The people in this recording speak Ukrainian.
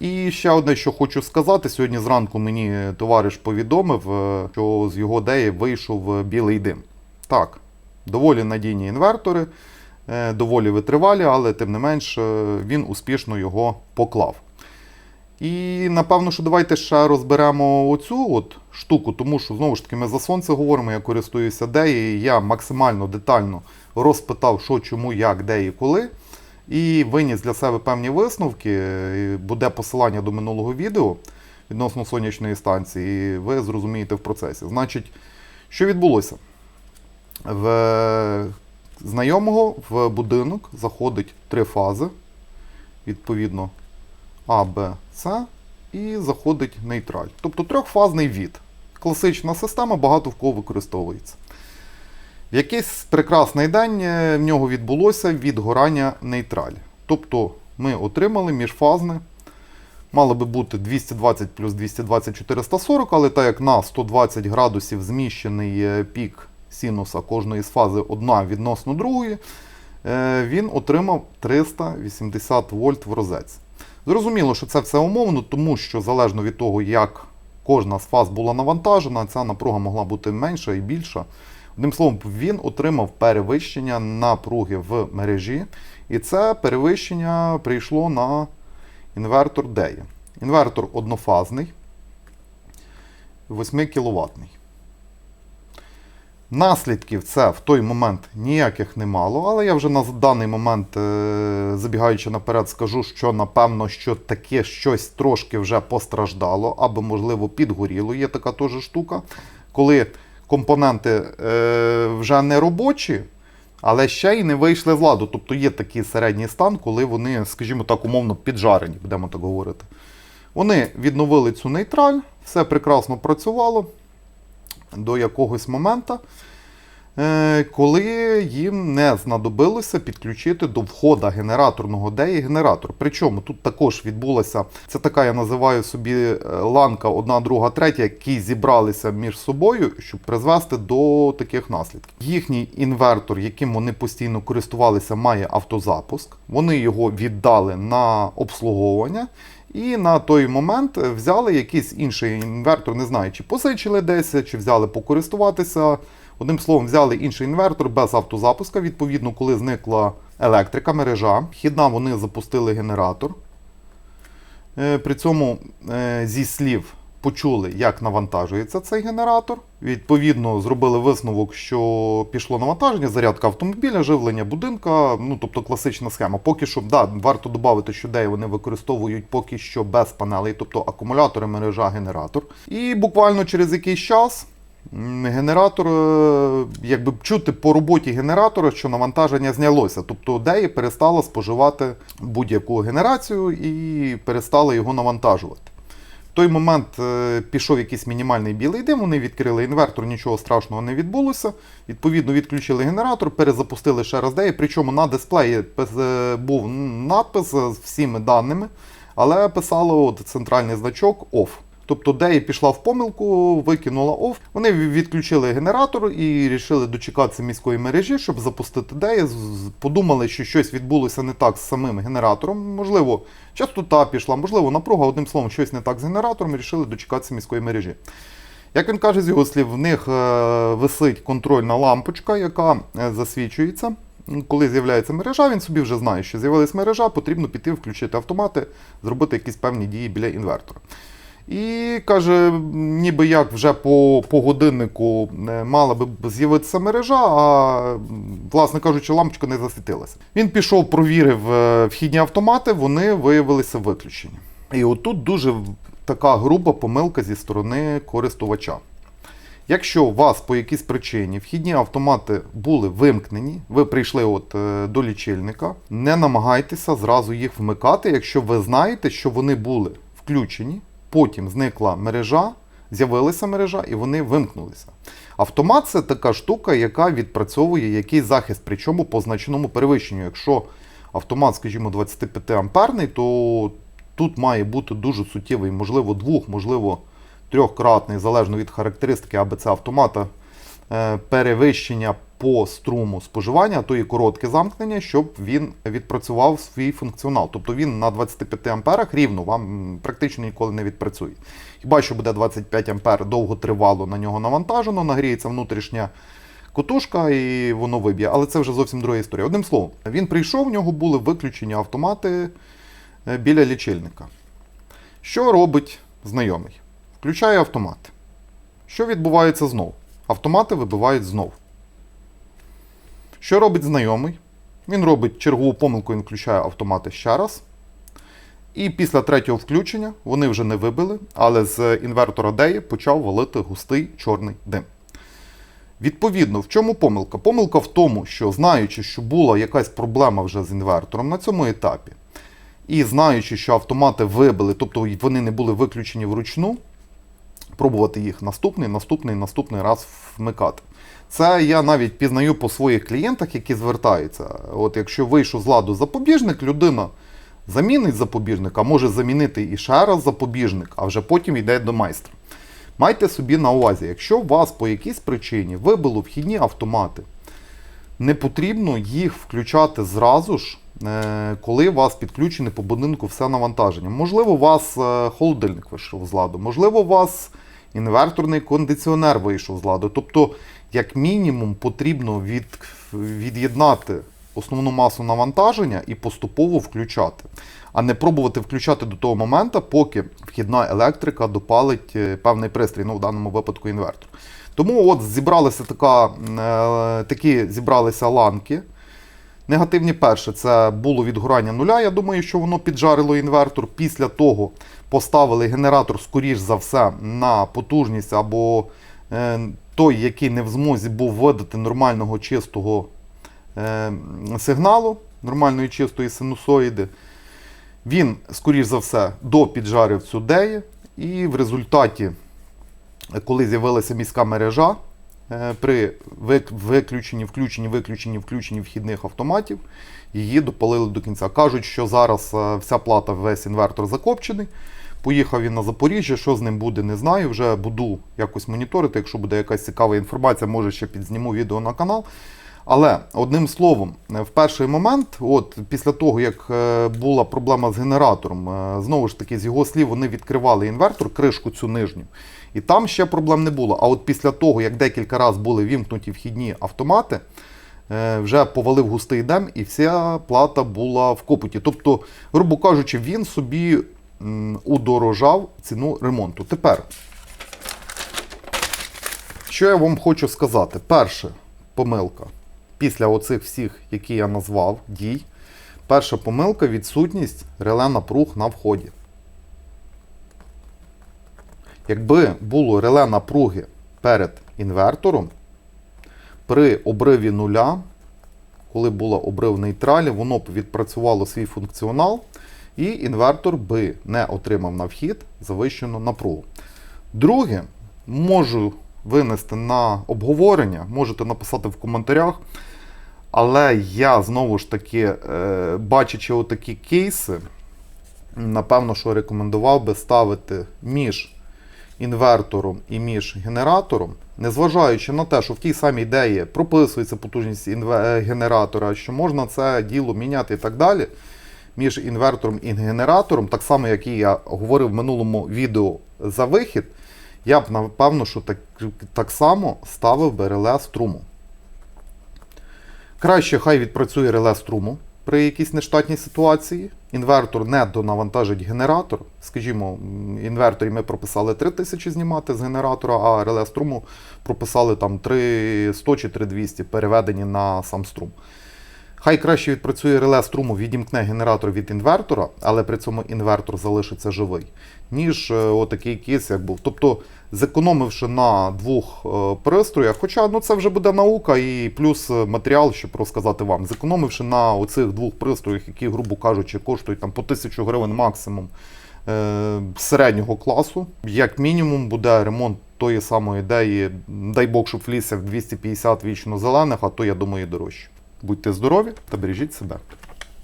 І ще одне, що хочу сказати, сьогодні зранку мені товариш повідомив, е, що з його деї вийшов е, білий дим. Так, доволі надійні інвертори, е, доволі витривалі, але тим не менш він успішно його поклав. І напевно, що давайте ще розберемо оцю от штуку, тому що знову ж таки ми за сонце говоримо, я користуюся деї, я максимально детально розпитав, що, чому, як, де і коли. І виніс для себе певні висновки. Буде посилання до минулого відео відносно сонячної станції, і ви зрозумієте в процесі. Значить, що відбулося? В знайомого в будинок заходить три фази, відповідно, А, Б, С, і заходить нейтраль. Тобто трьохфазний від. Класична система, багато в кого використовується. В якийсь прекрасний день в нього відбулося відгорання нейтралі. Тобто ми отримали міжфазне. Мало би бути 220 плюс 220 440, але так як на 120 градусів зміщений е, пік синуса кожної з фази одна відносно другої, е, він отримав 380 вольт в розетці. Зрозуміло, що це все умовно, тому що залежно від того, як кожна з фаз була навантажена, ця напруга могла бути менша і більша. Одним словом, він отримав перевищення напруги в мережі, і це перевищення прийшло на інвертор DEI. Інвертор однофазний, 8 кВт. Наслідків це в той момент ніяких не мало, але я вже на даний момент, е, забігаючи наперед, скажу, що напевно, що таке щось трошки вже постраждало, або, можливо, підгоріло. Є така теж штука, коли компоненти е, вже не робочі, але ще й не вийшли з ладу. Тобто є такий середній стан, коли вони, скажімо так, умовно піджарені, будемо так говорити. Вони відновили цю нейтраль, все прекрасно працювало до якогось моменту, коли їм не знадобилося підключити до входа генераторного деї генератор. Причому тут також відбулася це така, я називаю собі е, ланка, одна, друга, третя, які зібралися між собою, щоб призвести до таких наслідків. Їхній інвертор, яким вони постійно користувалися, має автозапуск. Вони його віддали на обслуговування. І на той момент взяли якийсь інший інвертор, не знаю, чи позичили десь, чи взяли покористуватися. Одним словом, взяли інший інвертор без автозапуска. Відповідно, коли зникла електрика, мережа, вхідна вони запустили генератор. Е, При цьому е, зі слів почули, як навантажується цей генератор. Відповідно, зробили висновок, що пішло навантаження, зарядка автомобіля, живлення будинка, ну тобто класична схема. Поки що, да, варто додати, що деї вони використовують поки що без панелей, тобто акумулятори, мережа, генератор. І буквально через якийсь час. Генератор, е, якби чути по роботі генератора, що навантаження знялося. Тобто деї перестала споживати будь-яку генерацію і перестали його навантажувати. В той момент е, пішов якийсь мінімальний білий дим, вони відкрили інвертор, нічого страшного не відбулося. Відповідно, відключили генератор, перезапустили ще раз деї. Причому на дисплеї був надпис з всіми даними, але писало от центральний значок OFF. Тобто деї пішла в помилку, викинула OFF. Вони відключили генератор і вирішили дочекатися міської мережі, щоб запустити з- Подумали, що щось відбулося не так з самим генератором. Можливо, частота пішла, можливо, напруга, одним словом, щось не так з генератором, вирішили дочекатися міської мережі. Як він каже з його слів, в них е, висить контрольна лампочка, яка е, засвічується. Коли з'являється мережа, він собі вже знає, що з'явилась мережа, потрібно піти, включити автомати, зробити якісь певні дії біля інвертора. І каже, ніби як вже по, по годиннику е, мала би з'явитися мережа, а власне кажучи, лампочка не засвітилася. Він пішов, провірив е, вхідні автомати, вони виявилися виключені. І отут дуже така груба помилка зі сторони користувача. Якщо у вас по якійсь причині вхідні автомати були вимкнені, ви прийшли от е, до лічильника, не намагайтеся зразу їх вмикати, якщо ви знаєте, що вони були включені, потім зникла мережа, з'явилася мережа і вони вимкнулися. Автомат це така штука, яка відпрацьовує якийсь захист, причому по значному перевищенню. Якщо автомат, скажімо, 25 амперний, то тут має бути дуже суттєвий, можливо, двох, можливо, трьохкратний, залежно від характеристики АБЦ автомата, е, перевищення по струму споживання, то і коротке замкнення, щоб він відпрацював свій функціонал. Тобто він на 25 амперах рівно вам практично ніколи не відпрацює. Хіба що буде 25 ампер довготривало на нього навантажено, нагріється внутрішня котушка і воно виб'є. Але це вже зовсім друга історія. Одним словом, він прийшов, в нього були виключені автомати е, біля лічильника. Що робить знайомий? Включає автомати. Що відбувається знов? Автомати вибивають знов. Що робить знайомий? Він робить чергову помилку, він включає автомати ще раз. І після третього включення вони вже не вибили, але з інвертора DEI почав валити густий чорний дим. Відповідно, в чому помилка? Помилка в тому, що знаючи, що була якась проблема вже з інвертором на цьому етапі, і знаючи, що автомати вибили, тобто вони не були виключені вручну, пробувати їх наступний, наступний, наступний раз вмикати. Це я навіть пізнаю по своїх клієнтах, які звертаються. От якщо вийшов з ладу запобіжник, людина замінить запобіжник, а може замінити і ще раз запобіжник, а вже потім йде до майстра. Майте собі на увазі, якщо вас по якійсь причині вибило вхідні автомати, не потрібно їх включати зразу ж, е, коли у вас підключене по будинку все навантаження. Можливо, у вас е, холодильник вийшов з ладу, можливо, у вас інверторний кондиціонер вийшов з ладу. Тобто, як мінімум, потрібно від, від'єднати основну масу навантаження і поступово включати, а не пробувати включати до того моменту, поки вхідна електрика допалить е, певний пристрій, ну в даному випадку інвертор. Тому от зібралися така, е, такі зібралися ланки. Негативні перше, це було відгорання нуля. Я думаю, що воно піджарило інвертор. Після того поставили генератор, скоріш за все, на потужність або е, той, який не в змозі був видати нормального чистого е, сигналу, нормальної чистої синусоїди. Він, скоріш за все, допіджарив цю деї, і в результаті, коли з'явилася міська мережа, при виключенні, включенні, виключенні, включенні вхідних автоматів, її допалили до кінця. Кажуть, що зараз е, вся плата, весь інвертор закопчений. Поїхав він на Запоріжжя, що з ним буде, не знаю. Вже буду якось моніторити. Якщо буде якась цікава інформація, може ще підзніму відео на канал. Але одним словом, е, в перший момент, от після того як е, була проблема з генератором, е, знову ж таки, з його слів, вони відкривали інвертор, кришку цю нижню, і там ще проблем не було. А от після того, як декілька разів були вімкнуті вхідні автомати, е, вже повалив густий дем, і вся плата була в копоті. Тобто, грубо кажучи, він собі удорожав ціну ремонту. Тепер, що я вам хочу сказати? Перше, помилка. Після оцих всіх, які я назвав, дій, перша помилка відсутність реле напруг на вході. Якби було реле напруги перед інвертором, при обриві нуля, коли була обрив нейтралі, воно б відпрацювало свій функціонал, і інвертор би не отримав на вхід завищену напругу. Друге, можу винести на обговорення, можете написати в коментарях. Але я знову ж таки, е, бачачи отакі кейси, напевно, що рекомендував би ставити між інвертором і між генератором, незважаючи на те, що в тій самій ідеї прописується потужність е, генератора, що можна це діло міняти і так далі. Між інвертором і генератором, так само, як і я говорив в минулому відео за вихід, я б напевно, що так, так само ставив би реле струму. Краще хай відпрацює реле струму при якійсь нештатній ситуації. Інвертор не донавантажить генератор. Скажімо, інверторі ми прописали 3000 знімати з генератора, а реле струму прописали там 300 чи 3200 переведені на сам струм. Хай краще відпрацює реле струму, відімкне генератор від інвертора, але при цьому інвертор залишиться живий, ніж е, отакий кейс, як був. Тобто, зекономивши на двох е, пристроях, хоча ну, це вже буде наука і плюс е, матеріал, щоб розказати вам, зекономивши на оцих двох пристроях, які, грубо кажучи, коштують там по 1000 гривень максимум е, середнього класу, як мінімум буде ремонт тої самої ідеї, дай Бог, щоб в 250 вічно зелених, а то я думаю і дорожче. Будьте здорові та бережіть себе.